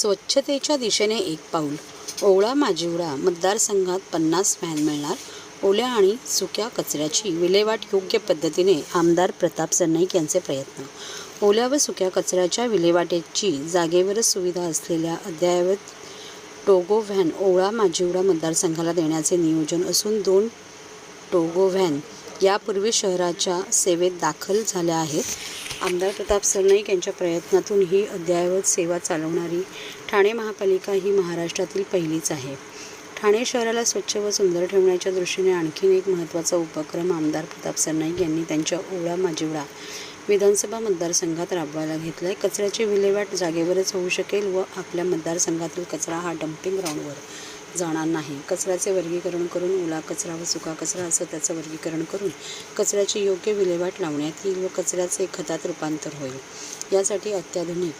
स्वच्छतेच्या दिशेने एक पाऊल. ओवळा माजिवडा मतदारसंघात पन्नास व्हॅन मिळणार. ओल्या आणि सुक्या कचऱ्याची विल्हेवाट योग्य पद्धतीने आमदार प्रताप सरनाईक यांचे प्रयत्न. ओल्या व सुक्या कचऱ्याच्या विल्हेवाटेची जागेवरच सुविधा असलेल्या अद्ययावत टोगो व्हॅन ओवळा माजिवडा मतदारसंघाला देण्याचे नियोजन असून दोन टोगो व्हॅन यापूर्वी शहराच्या सेवेत दाखल झाल्या आहेत. आमदार प्रताप सरनाईक यांच्या प्रयत्नातून ही अद्ययावत सेवा चालवणारी ठाणे महापालिका ही महाराष्ट्रातील पहिलीच आहे. ठाणे शहराला स्वच्छ व सुंदर ठेवण्याच्या दृष्टीने आणखीन एक महत्त्वाचा उपक्रम आमदार प्रताप सरनाईक यांनी त्यांच्या ओळा माजिवडा विधानसभा मतदारसंघात राबवायला घेतला आहे कचऱ्याची विल्हेवाट जागेवरच होऊ शकेल व आपल्या मतदारसंघातील कचरा हा डम्पिंग ग्राउंडवर जाणार नाही. कचऱ्याचे वर्गीकरण करून ओला कचरा व सुका कचरा असं त्याचं वर्गीकरण करून कचऱ्याची योग्य विल्हेवाट लावण्यात येईल व कचऱ्याचे खतात रूपांतर होईल. यासाठी अत्याधुनिक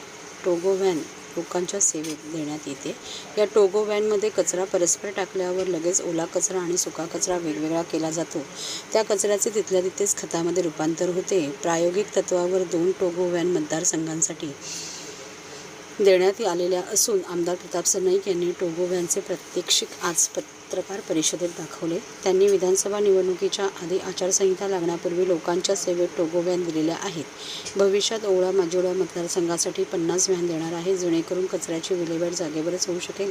टोगो व्हॅन लोकांच्या सेवेत देण्यात येते. या टोगो व्हॅनमध्ये कचरा परस्पर टाकल्यावर लगेच ओला कचरा आणि सुका कचरा वेगवेगळा केला जातो. त्या कचऱ्याचे तिथल्या तिथेच खतामध्ये रूपांतर होते. प्रायोगिक तत्वावर दोन टोगो व्हॅन मतदारसंघांसाठी देण्यात आलेल्या असून आमदार प्रताप सरनाईक यांनी टोगो व्हॅनचे प्रात्यक्षिक आज पत्रकार परिषदेत दाखवले. त्यांनी विधानसभा निवडणुकीच्या आधी आचारसंहिता लागण्यापूर्वी लोकांच्या सेवेत टोगो व्हॅन दिलेल्या आहेत. भविष्यात ओवळा माजिवळा मतदारसंघासाठी पन्नास व्हॅन देणार आहे जेणेकरून कचऱ्याची विल्हेवाट जागेवरच होऊ शकेल.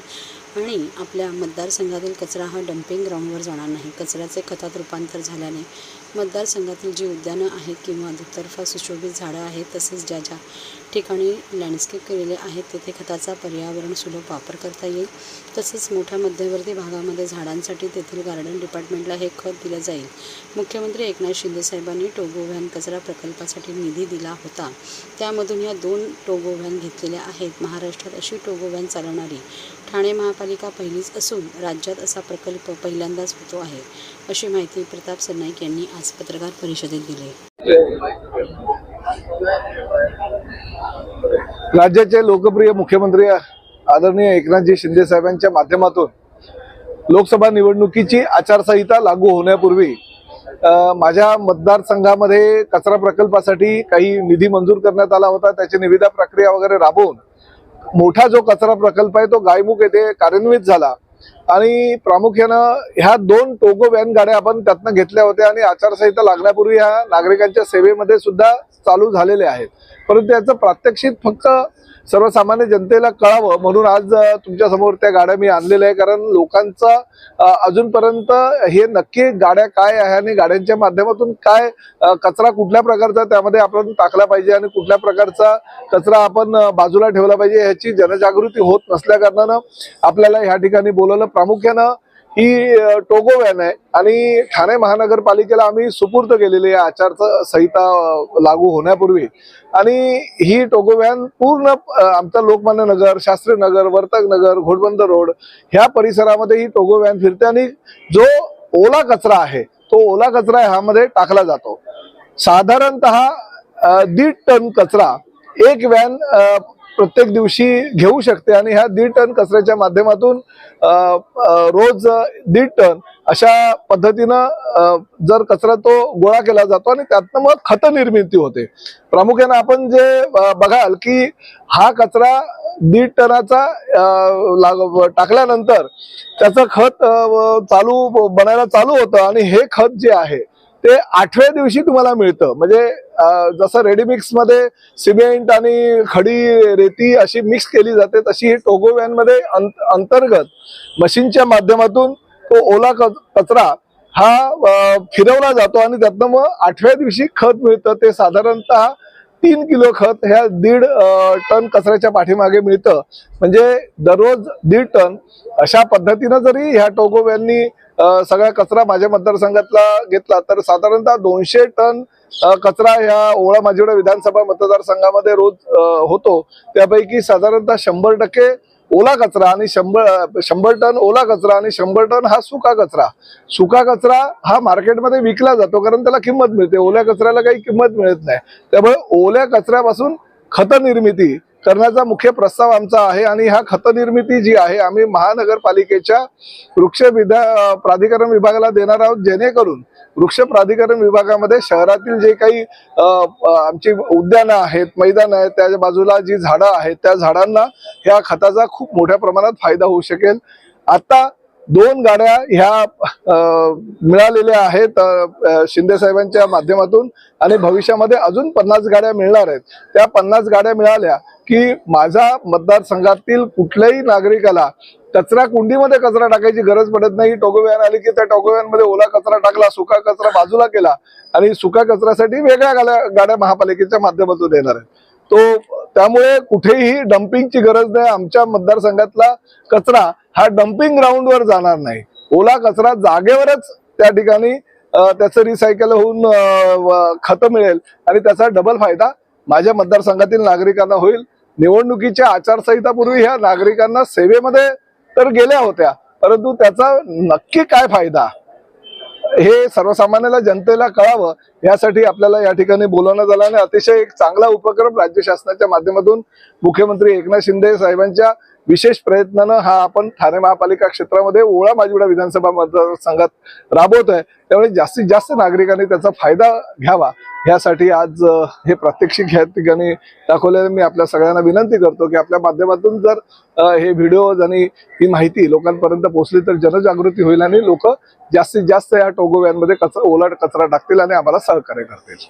आणि आपल्या मतदारसंघातील कचरा हा डम्पिंग ग्राउंडवर जाणार नाही. कचऱ्याचे खतात रूपांतर झाल्याने मतदारसंघातील जी उद्यानं आहेत किंवा दुतर्फा सुशोभित झाडं आहेत तसेच ज्या ज्या ठिकाणी लँडस्केप केलेले आहेत तेथे खताचा पर्यावरण सुलभ वापर करता येईल. तसेच मोठ्या मध्यवर्ती भागामध्ये झाडांसाठी तेथील गार्डन डिपार्टमेंटला हे खत दिलं जाईल. मुख्यमंत्री एकनाथ शिंदे साहेबांनी टोगो व्हॅन कचरा प्रकल्पासाठी निधी दिला होता. त्यामधून या दोन टोगो व्हॅन घेतलेल्या आहेत. महाराष्ट्रात अशी टोगो व्हॅन चालवणारी ठाणे महापालिका पहिलीच असून राज्यात असा प्रकल्प पहिल्यांदाच होतो आहे अशी माहिती प्रताप सरनाईक यांनी आज पत्रकार परिषदेत दिली. राज्याचे लोकप्रिय मुख्यमंत्री आदरणीय एकनाथजी शिंदे साहेबांच्या माध्यमातून लोकसभा निवडणुकीची आचारसंहिता लागू होण्यापूर्वी माझ्या मतदारसंघामध्ये कचरा प्रकल्पासाठी काही निधी मंजूर करण्यात आला होता. त्याची निविदा प्रक्रिया वगैरे राबवून मोठा जो कचरा प्रकल्प आहे तो गायमुख येथे कार्यान्वित झाला. आणि प्रामुख्यानं ह्या दोन टोगो व्हॅन गाड्या आपण त्यातनं घेतल्या होत्या आणि आचारसंहिता लागण्यापूर्वी ह्या नागरिकांच्या सेवेमध्ये सुद्धा चालू झालेल्या आहेत. परंतु याचं प्रात्यक्षिक फक्त सर्वसामान्य जनतेला कळावं म्हणून आज तुमच्यासमोर तुमच्यासमोर त्या गाड्या मी आणलेल्या आहे. कारण लोकांचा अजूनपर्यंत हे नक्की गाड्या काय आहे आणि गाड्यांच्या माध्यमातून काय कचरा कुठल्या प्रकारचा त्यामध्ये आपण टाकला पाहिजे आणि कुठल्या प्रकारचा कचरा आपण बाजूला ठेवला पाहिजे ह्याची जनजागृती होत नसल्याकारणानं आपल्याला ह्या ठिकाणी बोलवलं. प्रामुख्यानं ही टोगो व्हॅन आहे. आणि ठाणे महानगरपालिकेला आम्ही सुपूर्द केलेली आहे आचारसंहिता संहिता लागू होण्यापूर्वी. आणि ही टोगो व्हॅन पूर्ण आमचा लोकमान्य नगर शास्त्री नगर वर्तक नगर घोडबंद रोड ह्या परिसरामध्ये ही टोगो व्हॅन फिरते आणि जो ओला कचरा आहे तो ओला कचरा ह्यामध्ये टाकला जातो. साधारणतः दीड टन कचरा एक व्हॅन प्रत्येक दिवशी घेऊ शकते आणि ह्या दीड टन कचऱ्याच्या माध्यमातून रोज दीड टन अशा पद्धतीनं जर कचरा तो गोळा केला जातो आणि त्यातनं मग खत निर्मिती होते. प्रामुख्याने आपण जे बघाल की हा कचरा दीड टनाचा लाग- टाकल्यानंतर त्याचं खत चालू बनायला चालू होतं आणि हे खत जे आहे ते आठव्या दिवशी तुम्हाला मिळतं. म्हणजे जसं रेडीमिक्समध्ये सिमेंट आणि खडी रेती अशी मिक्स केली जाते तशी ही टोगो व्हॅनमध्ये अंत- अंतर्गत मशीनच्या माध्यमातून तो ओला कचरा हा फिरवला जातो आणि त्यातनं मग आठव्या दिवशी खत मिळतं. ते साधारणतः तीन किलो खत ह्या दीड टन कचऱ्याच्या पाठीमागे मिळतं. म्हणजे दररोज दीड टन. अशा पद्धतीनं जरी ह्या टोगोव्यांनी व्हॅननी सगळा कचरा माझ्या मतदारसंघातला घेतला तर साधारणतः दोनशे टन कचरा ह्या ओळा माजिवडा विधानसभा मतदारसंघामध्ये रोज होतो. त्यापैकी साधारणतः शंभर टक्के ओला कचरा आणि शंभर शंभर टन ओला कचरा आणि शंभर टन हा सुका कचरा. सुका कचरा हा मार्केटमध्ये विकला जातो कारण त्याला किंमत मिळते. ओल्या कचऱ्याला काही किंमत मिळत नाही. त्यामुळे ओल्या कचऱ्यापासून खत निर्मिती करण्याचा मुख्य प्रस्ताव आमचा आहे आणि ह्या खतनिर्मिती जी आहे आम्ही महानगरपालिकेच्या वृक्ष विधा प्राधिकरण विभागाला देणार आहोत जेणेकरून वृक्ष प्राधिकरण विभागामध्ये शहरातील जे काही आमची उद्यानं आहेत मैदान आहेत त्या बाजूला जी झाडं आहेत त्या झाडांना ह्या खताचा खूप मोठ्या प्रमाणात फायदा होऊ शकेल. आता दोन गाड्या ह्या मिळालेल्या आहेत शिंदे साहेबांच्या माध्यमातून आणि भविष्यामध्ये अजून पन्नास गाड्या मिळणार आहेत. त्या पन्नास गाड्या मिळाल्या की माझ्या मतदारसंघातील कुठल्याही नागरिकाला कचरा कुंडीमध्ये कचरा टाकायची गरज पडत नाही. टोगोव्यान आली की त्या टोगो ओला कचरा टाकला सुका कचरा बाजूला केला आणि सुका कचऱ्यासाठी वेगळ्या गाड्या गाड्या महापालिकेच्या माध्यमातून येणार आहेत. तो त्यामुळे कुठेही डम्पिंगची गरज नाही. आमच्या मतदारसंघातला कचरा हा डम्पिंग ग्राउंडवर जाणार नाही. ओला कचरा जागेवरच त्या ठिकाणी त्याचं रिसायकल होऊन खतं मिळेल आणि त्याचा डबल फायदा माझ्या मतदारसंघातील नागरिकांना होईल. निवडणुकीच्या आचारसंहितापूर्वी ह्या नागरिकांना सेवेमध्ये तर गेल्या होत्या परंतु त्याचा नक्की काय फायदा? हे सर्वसामान्याला जनतेला कळावं यासाठी आपल्याला या ठिकाणी बोलवण्यात झालं आणि अतिशय एक चांगला उपक्रम राज्य शासनाच्या माध्यमातून मुख्यमंत्री एकनाथ शिंदे साहेबांच्या विशेष प्रयत्नानं हा आपण ठाणे महापालिका क्षेत्रामध्ये ओळा माजिवडा विधानसभा मतदारसंघात राबवतोय. त्यामुळे जास्तीत जास्त नागरिकांनी त्याचा फायदा घ्यावा. यासाठी आज हे प्रात्यक्षिक या ठिकाणी दाखवल्याने मी आपल्या सगळ्यांना विनंती करतो की आपल्या माध्यमातून जर हे व्हिडिओज आणि ही माहिती लोकांपर्यंत पोहोचली तर जनजागृती होईल आणि लोक जास्तीत जास्त या टोगोव्यांमध्ये कचरा ओला कचरा टाकतील आणि आम्हाला सहकार्य करतील.